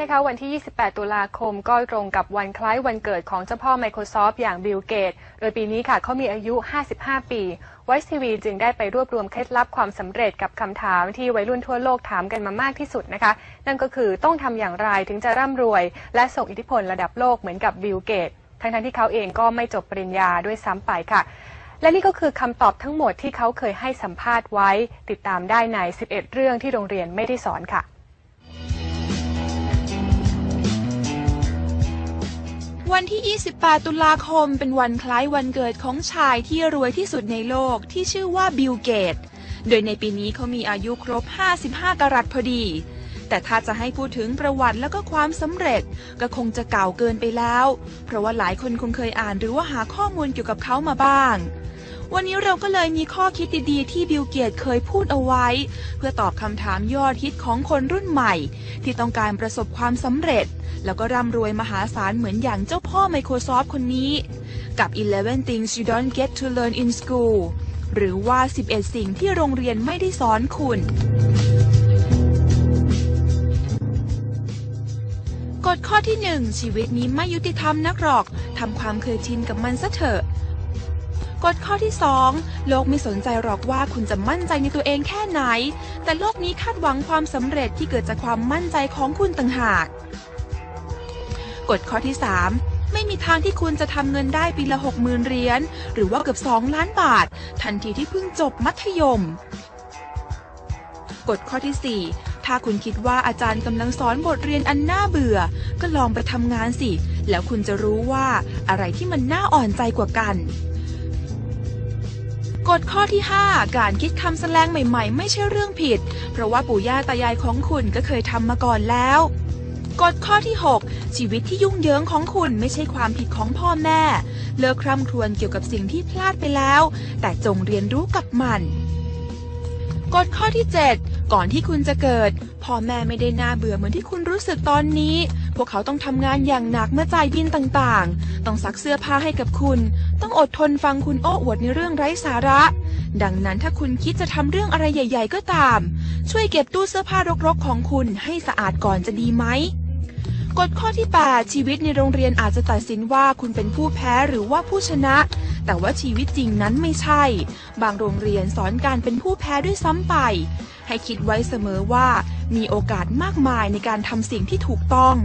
นะคะวันที่ 28 ตุลาคมก็ตรงกับวันคล้ายวันเกิดของเจ้าพ่อ Microsoft อย่างบิลเกต โดยปีนี้ค่ะเขามีอายุ 55 ปี Voice TV จึงได้ไปรวบรวมเคล็ดลับความสำเร็จกับคำถามที่วัยรุ่นทั่วโลกถามกันมามากที่สุดนะคะ นั่นก็คือต้องทำอย่างไรถึงจะร่ำรวย และส่งอิทธิพลระดับโลกเหมือนกับบิลเกต ทั้งๆที่เขาเองก็ไม่จบปริญญาด้วยซ้ำไปค่ะ และนี่ก็คือคำตอบทั้งหมดที่เขาเคยให้สัมภาษณ์ไว้ ติดตามได้ใน 11 เรื่องที่โรงเรียนไม่ได้สอนค่ะ วันที่ 28 ตุลาคม เป็นวันคล้ายวันเกิดของชายที่รวยที่สุดในโลกที่ชื่อว่าบิลเกต โดยในปีนี้เขามีอายุครบ 55 กรัตพอดี แต่ถ้าจะให้พูดถึงประวัติแล้วก็ความสำเร็จก็คงจะเก่าเกินไปแล้ว เพราะว่าหลายคนคงเคยอ่านหรือว่าหาข้อมูลเกี่ยวกับเขามาบ้าง วันนี้เราก็เลยมีข้อคิดดีๆ ที่บิลเกตเคยพูดเอาไว้ เพื่อตอบคำถามยอดฮิตของคนรุ่นใหม่ ที่ต้องการประสบความสำเร็จ แล้วก็ร่ำรวยมหาศาลเหมือนอย่างเจ้าพ่อ Microsoft คนนี้ กับ 11 things you don't get to learn in school หรือว่า 11 สิ่งที่โรงเรียนไม่ได้สอนคุณกฎข้อที่ 1 ชีวิตนี้ไม่ยุติธรรมนักหรอก ทำความเคยชินกับมันซะเถอะ กฎข้อที่ 2 โลกไม่สนใจหรอกว่าคุณจะมั่นใจในตัวเองแค่ไหน แต่โลกนี้คาดหวังความสำเร็จที่เกิดจากความมั่นใจของคุณต่างหาก กฎข้อที่ 3 ไม่มีทางที่คุณจะทำเงินได้ปีละ 60,000เหรียญหรือว่าเกือบ 2 ล้านบาท ทันทีที่เพิ่งจบมัธยม กฎข้อที่ 4 ถ้าคุณคิดว่าอาจารย์กำลังสอนบทเรียนอันน่าเบื่อ ก็ลองไปทำงานสิ แล้วคุณจะรู้ว่าอะไรที่มันน่าอ่อนใจกว่ากัน กฎข้อที่ 5 การคิดคำแสลงใหม่ๆ ไม่ใช่เรื่องผิด เพราะว่าปู่ย่าตายายของคุณก็เคยทำมาก่อนแล้วกฎข้อที่ 6 ชีวิตที่ยุ่งเหยิงของคุณไม่ใช่ความผิดของพ่อแม่ เลิกคร่ำครวญเกี่ยวกับสิ่งที่พลาดไปแล้ว แต่จงเรียนรู้กับมันกฎข้อที่ 7 ก่อนที่คุณจะเกิดพ่อแม่ไม่ได้น่าเบื่อเหมือนที่คุณรู้สึกตอนนี้ วกเขาต้องทำงานอย่างหนักเมื่อจ่ายบินต่างๆ ต้องซักเสื้อผ้าให้กับคุณ ต้องอดทนฟังคุณโอ้อวดในเรื่องไร้สาระ ดังนั้นถ้าคุณคิดจะทำเรื่องอะไรใหญ่ ๆ ก็ตาม ช่วยเก็บตู้เสื้อผ้ารกๆของคุณให้สะอาดก่อนจะดีไหมกฎข้อที่ 8 ชีวิตในโรงเรียนอาจจะตัดสินว่าคุณเป็นผู้แพ้หรือว่าผู้ชนะ แต่ว่าชีวิตจริงนั้นไม่ใช่ บางโรงเรียนสอนการเป็นผู้แพ้ด้วยซ้ำไป ให้คิดไว้เสมอว่ามีโอกาสมากมายในการทำสิ่งที่ถูกต้อง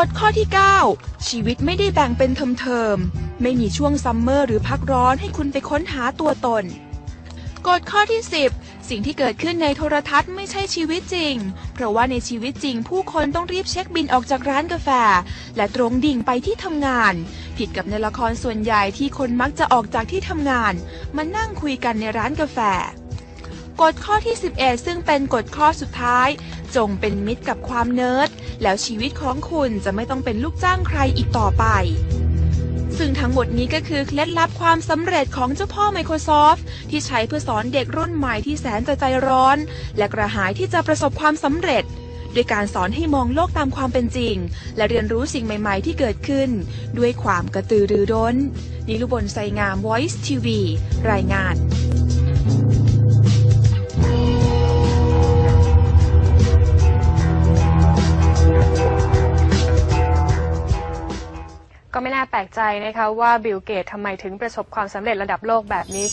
กฎข้อที่ 9 ชีวิตไม่ได้แบ่งเป็นเทอมๆ ไม่มีช่วงซัมเมอร์หรือพักร้อนให้คุณไปค้นหาตัวตน กฎข้อที่ 10 สิ่งที่เกิดขึ้นในโทรทัศน์ไม่ใช่ชีวิตจริง เพราะว่าในชีวิตจริง ผู้คนต้องรีบเช็คบินออกจากร้านกาแฟ และตรงดิ่งไปที่ทำงาน ผิดกับในละครส่วนใหญ่ที่คนมักจะออกจากที่ทำงาน มานั่งคุยกันในร้านกาแฟ กฎข้อที่ 11 ซึ่งเป็นกฎข้อสุดท้าย จงเป็นมิตรกับความเนิร์ด แล้วชีวิตของคุณจะไม่ต้องเป็นลูกจ้างใครอีกต่อไป ซึ่งทั้งหมดนี้ก็คือเคล็ดลับความสำเร็จของเจ้าพ่อ Microsoft ที่ใช้เพื่อสอนเด็กรุ่นใหม่ที่แสนจะใจร้อน และกระหายที่จะประสบความสำเร็จโดยการสอนให้มองโลกตามความเป็นจริง และเรียนรู้สิ่งใหม่ ๆ ที่เกิดขึ้น ด้วยความกระตือรือร้น นิลุบลไซงาม Voice TV รายงาน แปลกใจนะคะว่าบิลเกตทำไมถึงประสบความสำเร็จระดับโลกแบบนี้